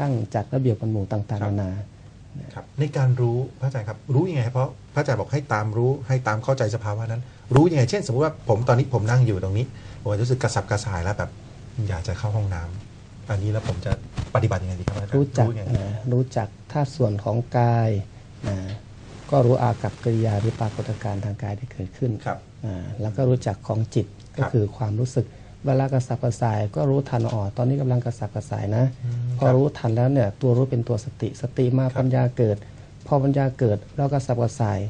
ตั้งจัดระเบียบกันหมู่ต่างครัๆบนานาครับในการรู้พระอาจารย์ครับรู้ยังไง เพราะพระอาจารย์บอกให้ตามรู้ให้ตามเข้าใจสภาวะนั้น รู้ยังไง เช่น สมมติว่าผมตอนนี้ผมนั่งอยู่ตรงนี้ผมอาจจะรู้สึกกระสับกระส่ายแล้วแบบ อยากจะเข้าห้องน้ำอันนี้แล้วผมจะปฏิบัติยังไงดีครับอาจารย์รู้จักยังไงนะรู้จักธาตุส่วนของกายนะก็รู้อากับกิริยาหรือปรากฏการณ์ทางกายที่เกิดขึ้นครับอ่าแล้วก็รู้จักของจิตครัก็บคือความรู้สึกเวลากระสับกระส่าย ก็รู้ทันอ๋อตอนนี้กำลังกระสับกระส่ายนะอืม พอครับรู้ทันแล้วเนี่ยตัวรู้เป็นตัวสติสติมาครับปัญญาเกิด พอปัญญาเกิดเรากระสับกระส่าย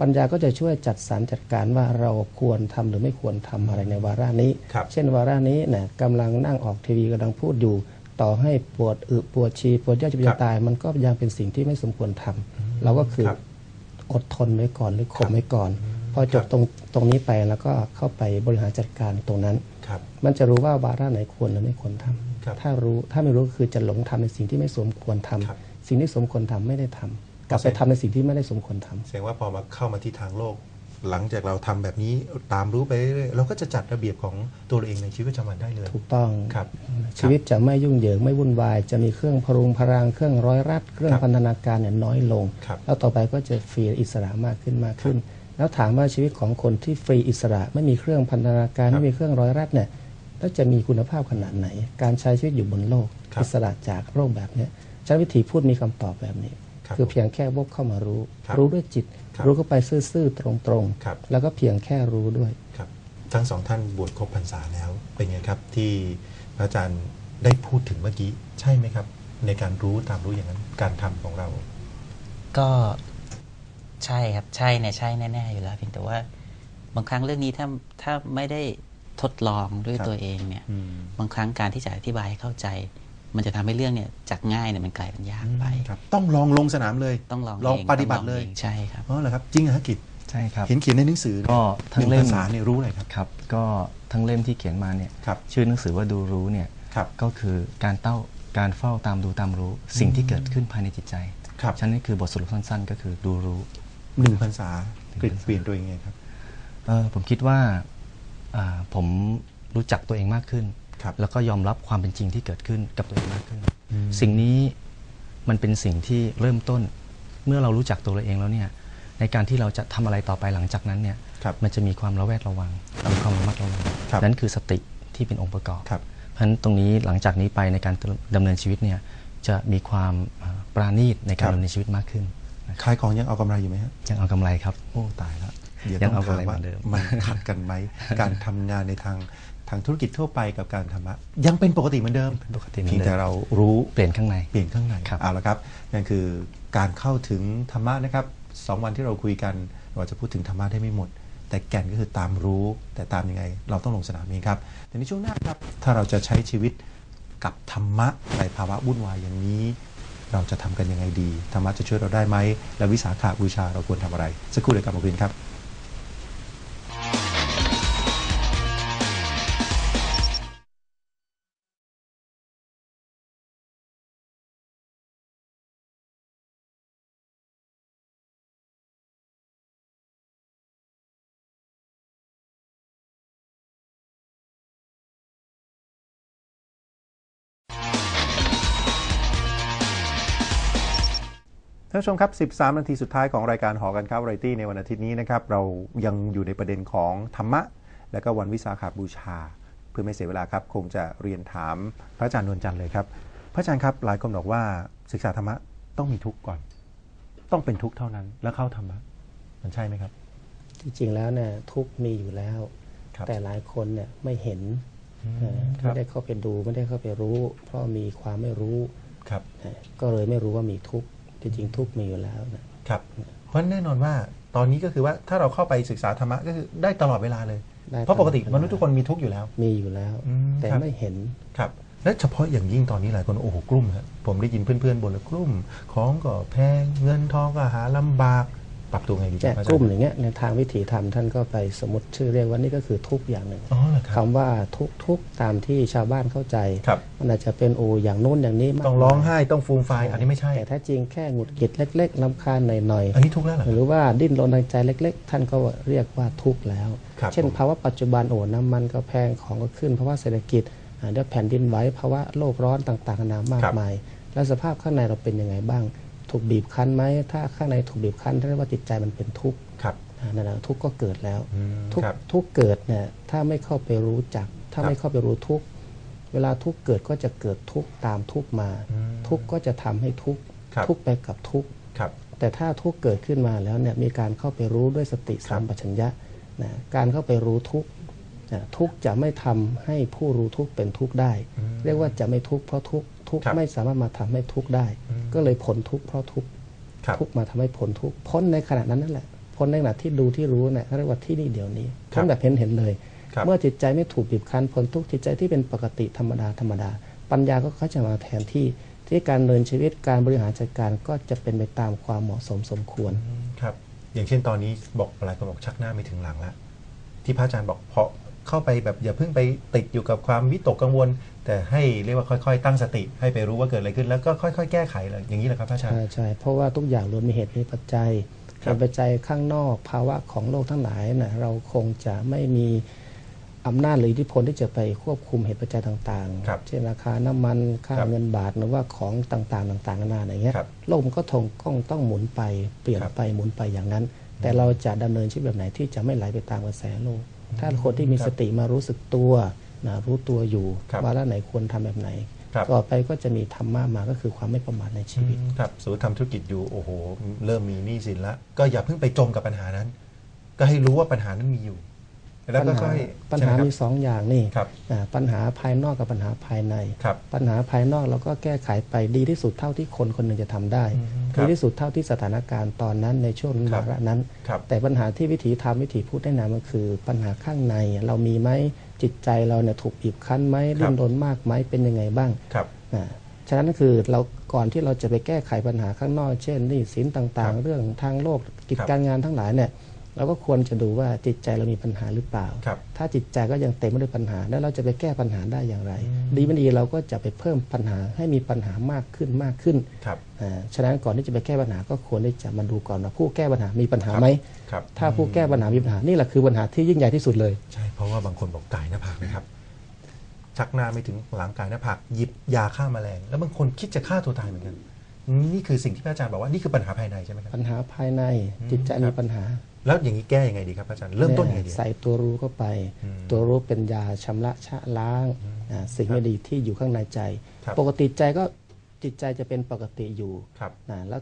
ปัญญาก็จะช่วยจัดสรรจัดการว่าเราควรทำหรือไม่ควรทำอะไรในวาระนี้ครับเช่นวาระนี้เนี่ยกำลังนั่งออกทีวีกำลังพูดอยู่ ต่อให้ปวดอึปวดชีปวดย่าจะครัจะบตาย มันก็ยังเป็นสิ่งที่ไม่สมควรทำเราก็คือครับอดทนไว้ก่อนหรือข่มครับไว้ก่อน พอจบตรงตรงนี้ไปแล้วก็เข้าไปบริหารจัดการตรงนั้น ครับ มันจะรู้ว่าวาระไหนควรหรือไม่ควรทำครับถ้ารู้ถ้าไม่รู้ก็คือจะหลงทำในสิ่งที่ไม่สมควรทำครับ สิ่งที่สมควรทำไม่ได้ทำกลับไปทำในสิ่งที่ไม่ได้สมควรทำ แสดงว่าพอมาเข้ามาที่ทางโลก หลังจากเราทำแบบนี้ตามรู้ไปเรื่อยๆเราก็จะจัดระเบียบของตัวเราเองในชีวิตประจำวันได้เลยถูกต้อง ครับ ชีวิตจะไม่ยุ่งเหยิงไม่วุ่นวาย จะมีเครื่องพรุงพรังเครื่องร้อยรัด เครื่องครับพันธนาการเนี่ยน้อยลง ครับแล้วต่อไปก็จะฟรีอิสระมากขึ้นมากขึ้น แล้วถามว่าชีวิตของคนที่ฟรีอิสระ ไม่มีเครื่องพันธนาการครับไม่มีเครื่องร้อยรัดเนี่ยแล้วจะมีคุณภาพขนาดไหน การใช้ชีวิตอยู่บนโลกครับอิสระจากโรคแบบเนี้ยใช้วิธีพูดมีคำตอบแบบนี้ครับคือเพียงแค่วกเข้ามารู้ครับรู้ด้วยจิตครับรู้เข้าไปซื่อๆตรงครับๆแล้วก็เพียงแค่รู้ด้วยครับ ทั้งสองท่านบวชครบพรรษาแล้วเป็นไงครับที่พระอาจารย์ได้พูดถึงเมื่อกี้ใช่ไหมครับ ในการรู้ตามรู้อย่างนั้นการทำของเรา ก็ ใช่ครับใช่เนี่ยใช่แน่ๆอยู่แล้วเพียงแต่ว่าบางครั้งเรื่องนี้ถ้าถ้าไม่ได้ทดลองด้วยครับตัวเองเนี่ยอืมบางครั้งการที่จะอธิบายให้เข้าใจ มันจะทำให้เรื่องเนี่ยจากง่ายเนี่ยมันกลายเป็นยากไปครับต้องลองลงสนามเลยต้องลองลองเปฏิบัติองเลยองใช่ครับอ๋อเหรอครับจริงเหรอฮะกิจใช่ครับเห็นเขียนในหนังสือก็ทั้งหเล่นึ่มภาษาเนี่ยรู้เลยครับครับ ก็ทั้งเล่มที่เขียนมาเนี่ยครับชื่อหนังสือว่าดูรู้เนี่ยครับก็คือการเต้าการเฝ้าตามดูตามรู้ สิ่งที่เกิดขึ้นภายในจิตใจครับฉะนั้นนี่คือบทสรุปสั้น ๆ ก็คือดูรู้ หนึ่งพรรษาเปลี่ยนเปลี่ยนตัวเองไงครับ เอ่อผมคิดว่าอ่าผมรู้จักตัวเองมากขึ้น ครับ แล้วก็ยอมรับความเป็นจริงที่เกิดขึ้นกับตัวเองมากขึ้น อืม สิ่งนี้มันเป็นสิ่งที่เริ่มต้น เมื่อเรารู้จักตัวเราเองแล้วเนี่ยในการที่เราจะทำอะไรต่อไปหลังจากนั้นเนี่ยครับมันจะมีความระแวดระวังมีความระมัดระวังครับนั่นคือสติที่เป็นองค์ประกอบ ครับ เพราะฉะนั้นตรงนี้หลังจากนี้ไปในการดำเนินชีวิตเนี่ยจะมีความเอ่อปราณีตในการครับ ดำเนินชีวิตมากขึ้นนะครับ ขายของยังเอากำไรอยู่ไหมฮะยังเอากำไรครับ โอ้ตายแล้วเดี๋ยวยัต้องงเอาถามกำไรว่าเหมือนเดิมมันขัดกันไหมการทำงานในทางทางธุรกิจทั่วไปกับการธรรมะยังเป็นปกติเหมือนเดิมปกติเหมืเพีอยงนเดิแต่มเรารู้เปลี่ยนข้างในเปลี่ยนข้างในครับเอาละครับนั่นคือการเข้าถึงธรรมะนะครับสองวันที่เราคุยกันเราจะพูดถึงธรรมะได้ไม่หมด แต่แก่นก็คือตามรู้ แต่ตามยังไง เราต้องลงสนามเองครับแต่ในช่วงหน้าครับถ้าเราจะใช้ชีวิตกับธรรมะในภาวะวุ่นวายอย่างนี้ เราจะทำกันยังไงดีธรรมะจะช่วยเราได้ไหมและวิสาขาบูชาเราควรทำอะไร สักครู่เดียวกลับมาคุยกันครับ ท่านผู้ชมครับ 13 นาทีสุดท้ายของรายการหอการค้าไรตี้ในวันอาทิตย์นี้นะครับ เรายังอยู่ในประเด็นของธรรมะ และก็วันวิสาขาบูชา เพื่อไม่เสียเวลาครับ คงจะเรียนถามพระอาจารย์นวลจันทร์เลยครับ พระอาจารย์ครับหลายคนบอกว่าศึกษาธรรมะต้องมีทุกข์ก่อน ต้องเป็นทุกข์เท่านั้นแล้วเข้าธรรมะมันใช่ไหมครับที่จริงแล้วเนี่ยทุกข์มีอยู่แล้วครับแต่หลายคนเนี่ยไม่เห็นอืมเออครับไม่ได้เข้าไปดูไม่ได้เข้าไปรู้ เพราะมีความไม่รู้ครับเออก็เลยไม่รู้ว่ามีทุกข์ ที่จริงทุกข์มีอยู่แล้วนะครับ เพราะแน่นอนว่าตอนนี้ก็คือว่าถ้าเราเข้าไปศึกษาธรรมะก็คือได้ตลอดเวลาเลย ได้เพราะปกติตลอดเวลามนุษย์ทุกคนมีทุกข์อยู่แล้ว มีอยู่แล้ว อืมแต่ครับ ไม่เห็น ครับ และเฉพาะอย่างยิ่งตอนนี้หลายคนโอ้โหกลุ้มครับผมได้ยินเพื่อนๆบ่นเลยกลุ้ม ของก็แพงเงินทองก็หาลำบาก ปรับตัวไงดีคแจรับกอาจารกลุ่มอย่างเงี้ยในทางวิถีธรรมท่านก็ไปสมมติชื่อเรียกว่านี่ก็คือทุกข์อย่างหนึ่งอ๋อเหรอคคำรับว่าทุกข์ทุกข์ตามที่ชาวบ้านเข้าใจครับมันอาจจะเป็นโออย่างโน้นอย่างนี้มากต้องร้องมายไห้ต้องฟูมไฟายอันนี้ไม่ใช่ แต่ถ้าจริงแค่หงุดหงิดเล็กๆลำคาญหน่อยอันนี้ทุกข์แล้วเหรอๆหรือว่าดิ้นรนทางใจเล็ก ๆ ท่านก็เรียกว่าทุกข์แล้วครับเช่นผมภาวะปัจจุบันโอ้น้ำมันก็แพงของก็ขึ้นภาวะเศรษฐกิจอ่าเดี๋ยวแผ่นดินไหวภาวะโลกร้อนต่างๆนานามากครับมาย แล้วสภาพข้างในเราเป็นยังไงบ้าง ถูกบีบคั้นไหมถ้าข้างในถูกบีบคั้นเรียกว่าจิตใจมันเป็นทุกข์ครับอ่านั่นแหละทุกข์ก็เกิดแล้วอืมทุกครับทุกเกิดเนี่ยถ้าไม่เข้าไปรู้จัก ถ้าครับไม่เข้าไปรู้ทุกข์เวลาทุกข์เกิดก็จะเกิดทุกข์ตามทุกข์มาอืมทุกข์ก็จะทำให้ทุกข์ครับทุกข์ไปกับทุกข์ครับแต่ถ้าทุกข์เกิดขึ้นมาแล้วเนี่ยมีการเข้าไปรู้ด้วยสติสัมปชัญญะนะการเข้าไปรู้ทุกข์นะทุกข์จะไม่ทำให้ผู้รู้ทุกข์เป็นทุกข์ได้ เรียกว่าจะไม่ทุกข์เพราะทุกข์ทุกข์ครับไม่สามารถมาทำให้ทุกข์ได้ ก็เลยพ้นทุกข์เพราะทุกข์ครับทุกข์มาทำให้พ้นทุกข์พ้นในขณะนั้นนั่นแหละพ้นในขณะที่ดูที่รู้เนี่ยเขาเรียกว่าที่นี่เดี๋ยวนี้ครับพ้นแบบเห็นเห็นเลยครับเมื่อจิตใจไม่ถูกบีบคั้นพ้นทุกข์จิตใจที่เป็นปกติธรรมดาธรรมดา ปัญญาก็เขาจะมาแทนที่ที่การเดินชีวิตการบริหารจัดการก็จะเป็นไปตามความเหมาะสมสมควรครับ อย่างเช่นตอนนี้บอกหลายคนบอกชักหน้าไม่ถึงหลังแล้วที่พระอาจารย์บอกพอ เข้าไปแบบอย่าเพิ่งไปติดอยู่กับความวิตกกังวล แต่ให้เรียกว่าค่อยๆ ตั้งสติ ให้ไปรู้ว่าเกิดอะไรขึ้น แล้วก็ค่อยๆ แก้ไขเลยอย่างนี้แหละครับพระอาจารย์ใช่ใช่เพราะว่าทุกอย่างล้วนมีเหตุมีปัจจัยครับเหตุปัจจัยข้างนอกภาวะของโลกทั้งหลายนะเราคงจะไม่มีอำนาจหรืออิทธิพลที่จะไปควบคุมเหตุปัจจัยต่างครับๆเช่นราคาน้ำมันค่าครับเงินบาทหรือว่าของต่างๆ ต่างๆนานาอะไรเงี้ยครับโลกมันก็ทงต้องต้องหมุนไปเปลี่ยนครับไปหมุนไปอย่างนั้น แต่เราจะดำเนินชีวิตแบบไหนที่จะไม่ไหลไปตามกระแสโลก ถ้าคนที่มีครับสติมารู้สึกตัวนะรู้ตัวอยู่ครับว่าแล้วไหนควรทำแบบไหน ครับต่อไปก็จะมีธรรมะมาก็คือความไม่ประมาทในชีวิต ครับสมมติทำธุรกิจอยู่โอ้โห เริ่มมีหนี้สินแล้วก็อย่าเพิ่งไปจมกับปัญหานั้น ก็ให้รู้ว่าปัญหานั้นมีอยู่ แล้วปัญก็หาค่อยปัญหาใช่ไครับมีสองอย่างนี่ครับอ่าปัญหาภายนอกกับปัญหาภายในครับปัญหาภายนอกเราก็แก้ไขไปดีที่สุดเท่าที่คนคนหนึ่งจะทำได้อืมครับดีที่สุดเท่าที่สถานการณ์ตอนนั้นในช่วงครับวาระนั้นครับแต่ปัญหาที่วิถีธรรมวิถีพูดได้นำก็คือ ปัญหาข้างในเรามีไหมจิตใจเราเนี่ยถูกบีบคั้นไหมครับดิ้นรนมากไหมเป็นยังไงบ้างครับอ่าฉะนั้นก็คือเราก่อนที่เราจะไปแก้ไขปัญหาข้างนอก เช่นหนี้สินต่างครับๆเรื่องทางโลกกิจครับการงานทั้งหลายเนี่ย เราก็ควรจะดูว่าจิตใจเรามีปัญหาหรือเปล่าครับถ้าจิตใจก็ยังเต็มไปด้วยปัญหา แล้วเราจะไปแก้ปัญหาได้อย่างไรอืมดีไม่ดีเราก็จะไปเพิ่มปัญหาให้มีปัญหามากขึ้นมากขึ้นครับอ่าฉะนั้นก่อนที่จะไปแก้ปัญหาก็ควรที่จะมาดูก่อนว่าผู้แก้ปัญหามีปัญหาครับไหมครับถ้าผู้แก้ปัญหามีปัญหานี่แหละคือปัญหาที่ยิ่งใหญ่ที่สุดเลย ใช่เพราะว่าบางคนบอกกายหน้าผากนะครับชักหน้าไม่ถึงหลังกายหน้าผากหยิบยาฆ่าแมลง แล้วบางคนคิดจะฆ่าตัวตายเหมือนกันนี่คือสิ่งที่พระอาจารย์บอกว่านี่คือปัญหาภายในใช่ไหมครับปัญหาภายในอืมจิตใจครัมีบปัญหา แล้วอย่างนี้แก้ยังไงดีครับพระอาจารย์เริ่มต้นยังไงดี ใส่ตัวรู้เข้าไป อืมตัวรู้เป็นยาชำระชะล้างอ่าสิ่งไม่ดีที่อยู่ข้างในใจ ครับ ปกติใจก็จิตใจจะเป็นปกติอยู่ครับ นะแล้ว